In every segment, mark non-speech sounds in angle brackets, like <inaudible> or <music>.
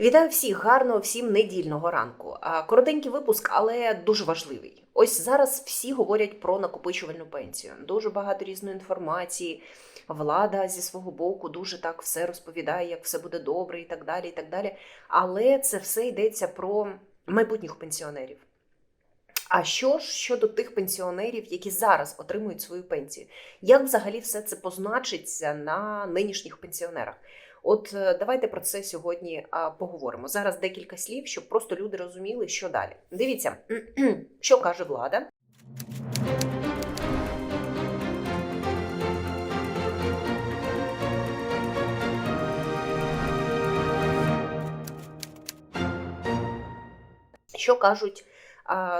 Вітаю всіх гарного всім недільного ранку. Коротенький випуск, але дуже важливий. Ось зараз всі говорять про накопичувальну пенсію. Дуже багато різної інформації. Влада зі свого боку дуже так все розповідає, як все буде добре, і так далі. і так далі. Але це все йдеться про майбутніх пенсіонерів. А що ж щодо тих пенсіонерів, які зараз отримують свою пенсію? Як взагалі все це позначиться на нинішніх пенсіонерах? От е, давайте про це сьогодні поговоримо. Зараз декілька слів, щоб просто люди розуміли, що далі. Дивіться, <clears throat> що каже влада. Що кажуть,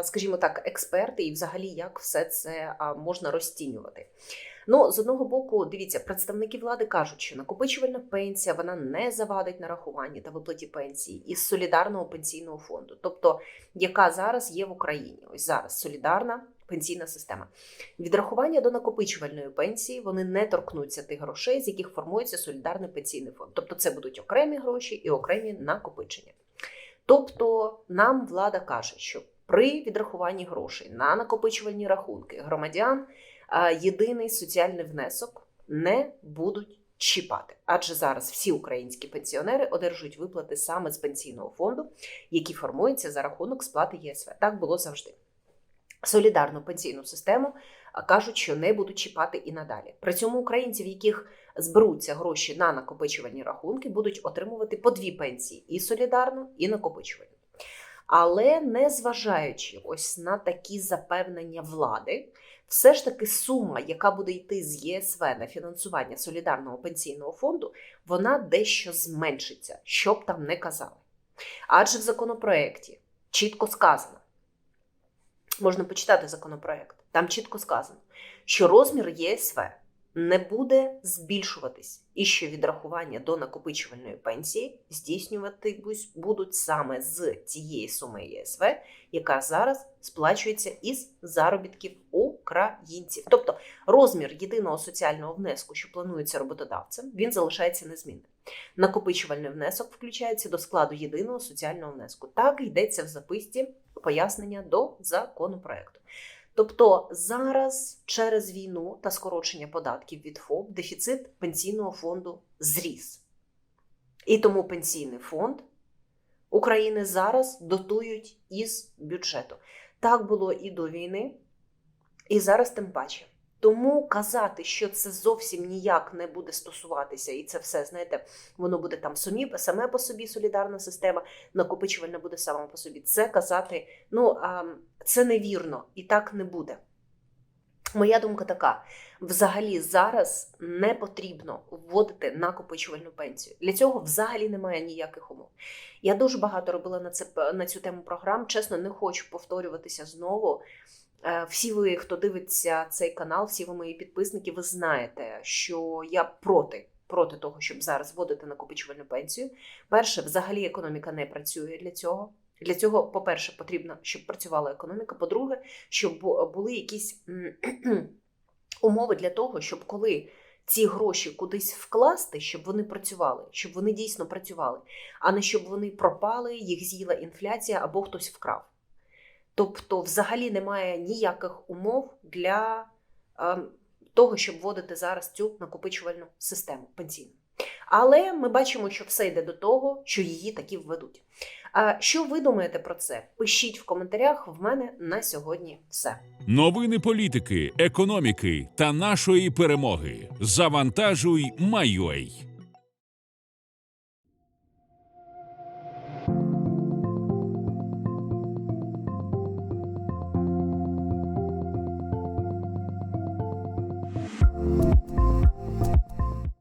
скажімо так, експерти, і взагалі як все це можна розцінювати? Ну, з одного боку, дивіться, представники влади кажуть, що накопичувальна пенсія вона не завадить нарахуванні та виплаті пенсії із солідарного пенсійного фонду, тобто яка зараз є в Україні. Ось зараз солідарна пенсійна система. Відрахування до накопичувальної пенсії вони не торкнуться тих грошей, з яких формується солідарний пенсійний фонд. Тобто, це будуть окремі гроші і окремі накопичення. Тобто, нам влада каже, що при відрахуванні грошей на накопичувальні рахунки громадян єдиний соціальний внесок не будуть чіпати. Адже зараз всі українські пенсіонери одержують виплати саме з пенсійного фонду, які формуються за рахунок сплати ЄСВ. Так було завжди. Солідарну пенсійну систему кажуть, що не будуть чіпати і надалі. При цьому українці, в яких зберуться гроші на накопичувальні рахунки, будуть отримувати по дві пенсії: і солідарну, і накопичувальну. Але незважаючи ось на такі запевнення влади, все ж таки сума, яка буде йти з ЄСВ на фінансування солідарного пенсійного фонду, вона дещо зменшиться, що б там не казали. Адже в законопроекті чітко сказано, можна почитати законопроект, там чітко сказано, що розмір ЄСВ не буде збільшуватись, і що відрахування до накопичувальної пенсії здійснювати будуть саме з тієї суми ЄСВ, яка зараз сплачується із заробітків українців. Тобто розмір єдиного соціального внеску, що планується роботодавцем, він залишається незмінним. Накопичувальний внесок включається до складу єдиного соціального внеску. Так йдеться в записці пояснення до законопроекту. Тобто зараз через війну та скорочення податків від ФОП дефіцит пенсійного фонду зріс. І тому пенсійний фонд України зараз дотують із бюджету. Так було і до війни, і зараз тим паче. Тому казати, що це зовсім ніяк не буде стосуватися, і це все, знаєте, воно буде там самі, саме по собі солідарна система, накопичувальна буде сама по собі. Це казати, ну це невірно і так не буде. Моя думка така: взагалі зараз не потрібно вводити накопичувальну пенсію. Для цього взагалі немає ніяких умов. Я дуже багато робила на це на цю тему програм. Чесно, не хочу повторюватися знову. Всі ви, хто дивиться цей канал, всі ви мої підписники, ви знаєте, що я проти проти того, щоб зараз вводити накопичувальну пенсію. Перше, взагалі економіка не працює для цього. Для цього, по-перше, потрібно, щоб працювала економіка. По-друге, щоб були якісь <clears throat> умови для того, щоб коли ці гроші кудись вкласти, щоб вони працювали, щоб вони дійсно працювали, а не щоб вони пропали, їх з'їла інфляція або хтось вкрав. Тобто, взагалі немає ніяких умов для е, того, щоб вводити зараз цю накопичувальну систему пенсійну. Але ми бачимо, що все йде до того, що її таки введуть. А що ви думаєте про це? Пишіть в коментарях. В мене на сьогодні все. Новини політики, економіки та нашої перемоги. Завантажуй, Майой.